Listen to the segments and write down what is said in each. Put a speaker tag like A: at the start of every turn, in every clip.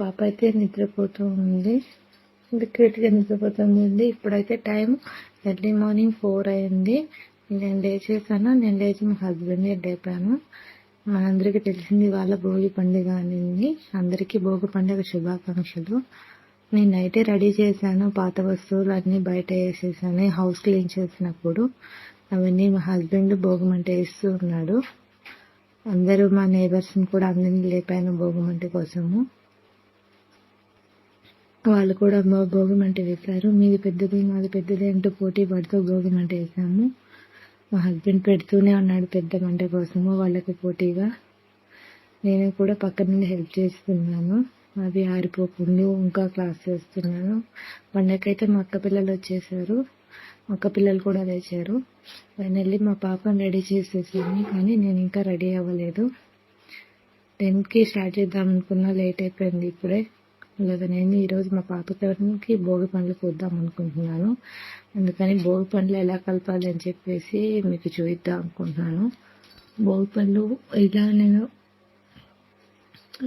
A: పాప అయితే నిద్రపోతూ ఉంది. క్రిటిగా నిద్రపోతుంది ఇప్పుడైతే టైం ఎర్లీ మార్నింగ్ ఫోర్ అయింది. నేను లేచేసాను నేను లేచి మా హస్బెండ్ని లేపాను. మనందరికీ తెలిసింది వాళ్ళ భోగి పండుగ అనేది. అందరికీ భోగి పండుగ శుభాకాంక్షలు. నేను నైటే రెడీ చేశాను. పాత వస్తువులు అన్నీ బయట వేసేసాను. హౌస్ క్లీన్ చేసినప్పుడు అవన్నీ మా హస్బెండ్ భోగమంట వేస్తూ ఉన్నాడు. అందరూ మా నేబర్స్ని కూడా అందరినీ లేపాను భోగమంట కోసము. వాళ్ళు కూడా భోగిమంట వేశారు. మీది పెద్దది మాది పెద్దది అంటూ పోటీ పడుతూ భోగిమంట వేసాము మా హస్బెండ్ పెడుతూనే ఉన్నాడు పెద్ద మంట కోసము వాళ్ళకి పోటీగా. నేను కూడా పక్క నుండి హెల్ప్ చేస్తున్నాను. అవి ఆరిపోకుండా ఇంకా క్లాస్ చేస్తున్నాను. పండగకైతే మా అక్క పిల్లలు వచ్చేసారు. మా అక్క పిల్లలు కూడా లేచారు. వెళ్ళి మా పాపను రెడీ చేసేసాను కానీ నేను ఇంకా రెడీ అవ్వలేదు. టెన్కి స్టార్ట్ చేద్దాం అనుకున్నా లేట్ అయిపోయింది ఇప్పుడే. లేదా నేను ఈరోజు మా పాపకి భోగి పండ్లు చూద్దాం అనుకుంటున్నాను. అందుకని భోగి పండ్లు ఎలా కలపాలి అని చెప్పేసి మీకు చూపిద్దాం అనుకుంటున్నాను. భోగి పండ్లు ఇలా నేను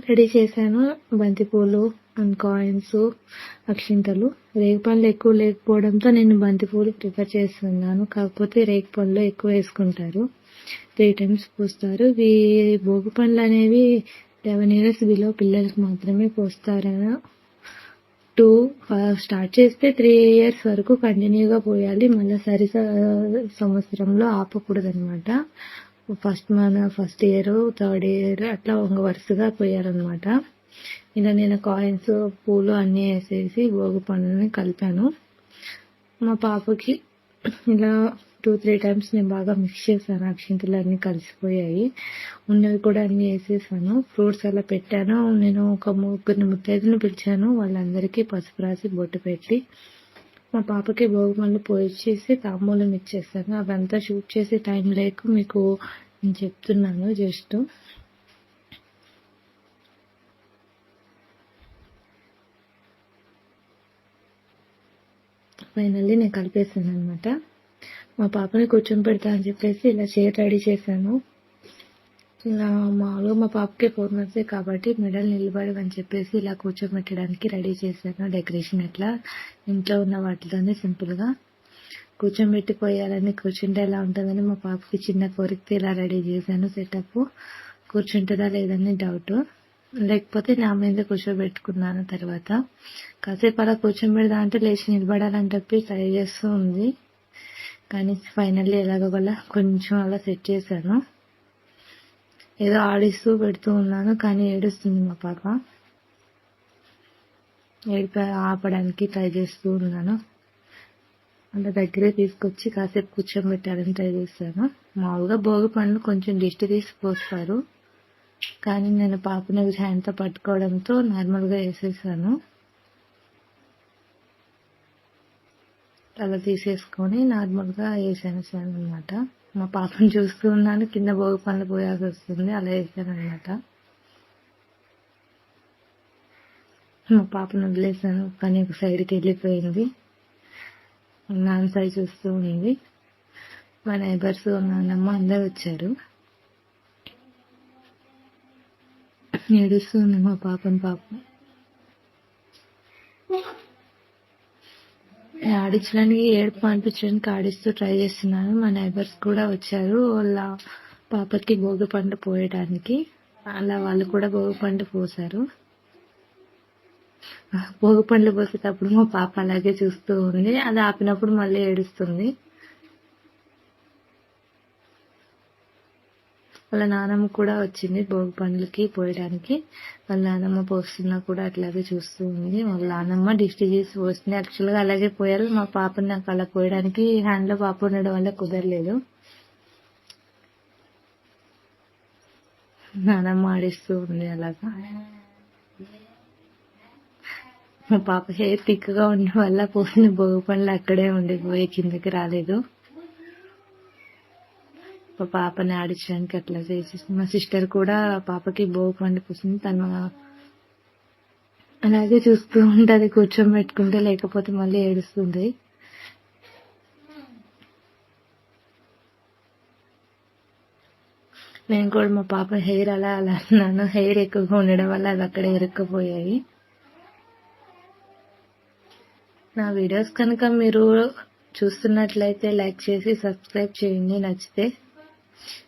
A: రెడీ చేశాను. బంతిపూలు అండ్ కాయిన్స్ అక్షింతలు. రేగిపండ్లు ఎక్కువ లేకపోవడంతో నేను బంతిపూలు ప్రిఫర్ చేస్తున్నాను. కాకపోతే రేగిపండ్లు ఎక్కువ వేసుకుంటారు. త్రీ టైమ్స్ పూస్తారు. ఇవి భోగి పండ్లు అనేవి లెవెన్ ఇయర్స్ బిలో పిల్లలకు మాత్రమే పోస్తారని. టూ స్టార్ట్ uh, చేస్తే త్రీ ఇయర్స్ వరకు కంటిన్యూగా పోయాలి. మళ్ళీ సరి సంవత్సరంలో ఆపకూడదు అనమాట ఫస్ట్ మన ఫస్ట్ ఇయర్ థర్డ్ ఇయర్ అట్లా ఒక వరుసగా పోయారనమాట ఇలా నేను కాయిన్స్ పూలు అన్నీ వేసేసి భోగి పండుని కలిపాను. మా పాపకి ఇలా టూ త్రీ టైమ్స్ నేను బాగా మిక్స్ చేశాను. అక్షింతలు అన్నీ కలిసిపోయాయి. ఉన్నవి కూడా అన్నీ వేసేసాను. ఫ్రూట్స్ అలా పెట్టాను. నేను ఒక ముగ్గురిని ముత్తైదును పిలిచాను. వాళ్ళందరికీ పసుపు రాసి బొట్టు పెట్టి మా పాపకి భోగిమల్ని పోయిచ్చేసి తాంబూలం ఇచ్చేసాను. అవంతా షూట్ చేసే టైం లేక మీకు నేను చెప్తున్నాను జస్ట్. ఫైనల్లీ నేను కలిపేసాను అనమాట మా పాపని కూర్చొని పెడతా అని చెప్పేసి ఇలా చైర్ రెడీ చేశాను. ఇలా మామూలుగా మా పాపకి ఫోర్ మంత్సే కాబట్టి మెడల్ నిలబడి అని చెప్పేసి ఇలా కూర్చోబెట్టడానికి రెడీ చేశాను. డెకరేషన్ ఎట్లా? ఇంట్లో ఉన్న వాటిలోనే సింపుల్గా కూర్చోబెట్టి పోయాలని కూర్చుంటే ఎలా ఉంటుందని మా పాపకి చిన్న కోరికతో ఇలా రెడీ చేశాను సెటప్. కూర్చుంటుందా లేదని డౌట్. లేకపోతే నా మీద కూర్చోబెట్టుకున్నాను తర్వాత. కాసేపు అలా కూర్చోబెడదా అంటే లేచి నిలబడాలని చెప్పి ట్రై చేస్తూ ఉంది. కానీ ఫైనల్లీ ఎలాగోలా కొంచెం అలా సెట్ చేశాను. ఏదో ఆడిస్తూ పెడుతూ ఉన్నాను కానీ ఏడుస్తుంది మా పాప. ఏడిప ఆపడానికి ట్రై చేస్తూ ఉన్నాను. అంత దగ్గరే తీసుకొచ్చి కాసేపు కూర్చోబెట్టాలని ట్రై చేశాను. మామూలుగా భోగి పండ్లు కొంచెం దిష్టి తీసి పోస్తారు. కానీ నేను పాపని హ్యాండ్తో పట్టుకోవడంతో నార్మల్గా వేసేసాను. అలా తీసేసుకొని నార్మల్గా వేసాను సార్ అనమాట మా పాపను చూస్తూ ఉన్నాను కింద భోగి పనులు పోయాల్సి వస్తుంది అలా వేసాను అనమాట మా పాపను వదిలేసాను కానీ ఒక సైడ్కి వెళ్ళిపోయింది. నాన్న సైడ్ చూస్తూ ఉంది. మా నైబర్స్ నాన్నమ్మ అందరు వచ్చారు. ఏడుస్తుంది మా పాపని పాపం. ఆడించడానికి ఏడుపు అనిపించడానికి ఆడిస్తూ ట్రై చేస్తున్నాను మా నైబర్స్ కూడా వచ్చారు. వాళ్ళ పాపకి భోగి పండు పోయడానికి. అలా వాళ్ళు కూడా భోగి పండు పోసారు. భోగి పండ్లు పోసేటప్పుడు మా పాప అలాగే చూస్తూ ఉంది. అది ఆపినప్పుడు మళ్ళీ ఏడుస్తుంది. వాళ్ళ నానమ్మ కూడా వచ్చింది భోగి పండ్లకి పోయడానికి. వాళ్ళ నానమ్మ పోస్తున్నా కూడా అట్లాగే చూస్తూ ఉంది. వాళ్ళ నానమ్మ డిస్ట్ చేసి పోస్తుంది యాక్చువల్గా అలాగే పోయారు. మా పాపని నాకు అలా పోయడానికి హ్యాండ్లో పాప ఉండడం వల్ల కుదరలేదు. నానమ్మ ఆడిస్తూ ఉంది అలాగా. మా పాప హెయిర్ థిక్గా ఉండడం వల్ల పోసిన భోగి పండ్లు అక్కడే ఉండిపోయి కిందకి రాలేదు. మా పాపని ఆడించడానికి అట్లా చేసేసి మా సిస్టర్ కూడా పాపకి బోగు పండుకొస్తుంది తను అలాగే చూస్తూ ఉంటుంది కూర్చోబెట్టుకుంటే లేకపోతే మళ్ళీ ఏడుస్తుంది. నేను కూడా మా పాప హెయిర్ అలా అలా అన్నాను. హెయిర్ ఎక్కువగా ఉండడం వల్ల అది అక్కడ ఇరుక్కుపోయాయి. నా వీడియోస్ కనుక మీరు చూస్తున్నట్లయితే లైక్ చేసి సబ్స్క్రైబ్ చేయండి. నచ్చితే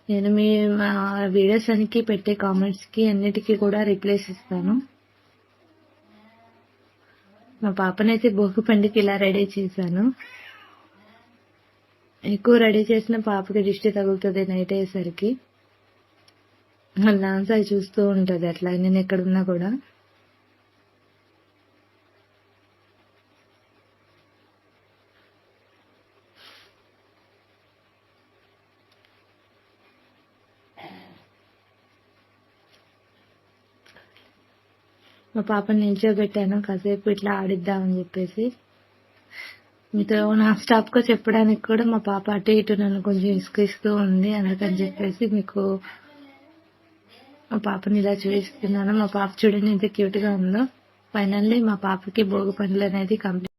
A: నేను మీ మా వీడియోస్ అనికి పెట్టే కామెంట్స్కి అన్నిటికీ కూడా రిప్లైస్ ఇస్తాను. మా పాపనైతే భోగి పండుగ ఇలా రెడీ చేశాను. ఎక్కువ రెడీ చేసిన పాపకి దిష్టి తగులుతుంది నైట్ అయ్యేసరికి. డాన్స్ అవి చూస్తూ ఉంటుంది అట్లా నేను ఎక్కడున్నా కూడా. మా పాపని నిల్చోబెట్టాను కాసేపు ఇట్లా ఆడిద్దామని చెప్పేసి. మీతో నా స్టాఫ్గా చెప్పడానికి కూడా మా పాప అటు ఇటు నన్ను కొంచెం ఇసుకిస్తూ ఉంది అందుకని చెప్పేసి మీకు మా పాపని ఇలా చూపిస్తున్నాను. మా పాప చూడండి ఎంత క్యూట్గా ఉందో. ఫైనల్లీ మా పాపకి భోగి పండ్లు అనేది కంప్లీట్